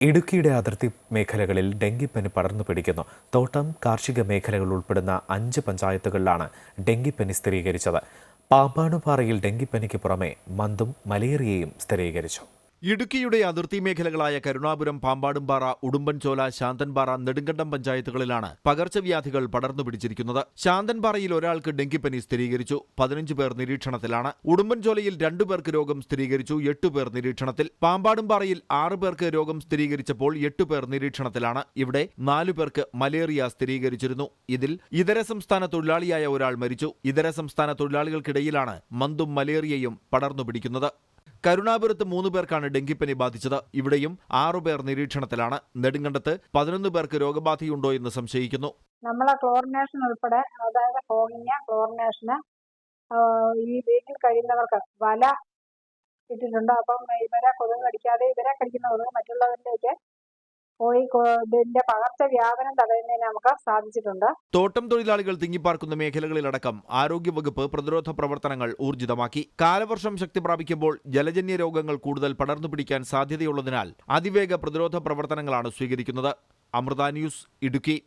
ഇടുക്കിയുടെ അതിർത്തി മേഖലകളിൽ ഡെങ്കിപ്പനി പടർന്നു പിടിക്കുന്നു. തോട്ടം കാർഷിക മേഖലകൾ ഉൾപ്പെടുന്ന അഞ്ച് പഞ്ചായത്തുകളിലാണ് ഡെങ്കിപ്പനി സ്ഥിരീകരിച്ചത്. പാമ്പാണുപാറയിൽ ഡെങ്കിപ്പനിക്ക് പുറമെ മന്തും മലേറിയയും സ്ഥിരീകരിച്ചു. ഇടുക്കിയുടെ അതിർത്തി മേഖലകളായ കരുണാപുരം പാമ്പാടുംപാറ ഉടുമ്പൻചോല ശാന്തൻപാറ നെടുങ്കണ്ടം പഞ്ചായത്തുകളിലാണ് പകർച്ചവ്യാധികൾ പടർന്നു പിടിച്ചിരിക്കുന്നത്. ശാന്തൻപാറയിൽ ഒരാൾക്ക് ഡെങ്കിപ്പനി സ്ഥിരീകരിച്ചു. പതിനഞ്ച് പേർ നിരീക്ഷണത്തിലാണ്. ഉടുമ്പൻചോലയിൽ രണ്ടു പേർക്ക് രോഗം സ്ഥിരീകരിച്ചു. എട്ട് പേർ നിരീക്ഷണത്തിൽ. പാമ്പാടുംപാറയിൽ ആറ് പേർക്ക് രോഗം സ്ഥിരീകരിച്ചപ്പോൾ എട്ട് പേർ നിരീക്ഷണത്തിലാണ്. ഇവിടെ നാലു പേർക്ക് മലേറിയ സ്ഥിരീകരിച്ചിരുന്നു. ഇതിൽ ഇതര സംസ്ഥാന തൊഴിലാളിയായ ഒരാൾ മരിച്ചു. ഇതര സംസ്ഥാന തൊഴിലാളികൾക്കിടയിലാണ് മന്തും മലേറിയയും പടർന്നു പിടിക്കുന്നത്. കരുണാപുരത്ത് മൂന്ന് പേർക്കാണ് ഡെങ്കിപ്പനി ബാധിച്ചത്. ഇവിടെയും ആറുപേർ നിരീക്ഷണത്തിലാണ്. നെടുങ്കണ്ടത്ത് പതിനൊന്ന് പേർക്ക് രോഗബാധയുണ്ടോ എന്ന് സംശയിക്കുന്നു. നമ്മളെ ക്ലോറിനേഷൻ ഉൾപ്പെടെ അതായത് ഫോഗിങ് ക്ലോറിനേഷന് ഈ വീട്ടിൽ കഴിയുന്നവർക്ക് വല ഇട്ടിട്ടുണ്ട്. അപ്പം ഇവരെ കൊതുക് കടിക്കാതെ ഇവരെ കടിക്കുന്ന കൊതുക് മറ്റുള്ളവരിലേക്ക് പോയി കൊ- ഇതിന്റെ പകർച്ചവ്യാപനം തടയുന്നതിന് നമുക്ക് സാധിച്ചിട്ടുണ്ട്. തോട്ടം തൊഴിലാളികൾ തിങ്ങിപ്പാർക്കുന്ന മേഖലകളിലടക്കം ആരോഗ്യവകുപ്പ് പ്രതിരോധ പ്രവർത്തനങ്ങൾ ഊർജിതമാക്കി. കാലവർഷം ശക്തി പ്രാപിക്കുമ്പോൾ ജലജന്യ രോഗങ്ങൾ കൂടുതൽ പടർന്നു പിടിക്കാൻ സാധ്യതയുള്ളതിനാൽ അതിവേഗ പ്രതിരോധ പ്രവർത്തനങ്ങളാണ് സ്വീകരിക്കുന്നത്. അമൃത ന്യൂസ് ഇടുക്കി.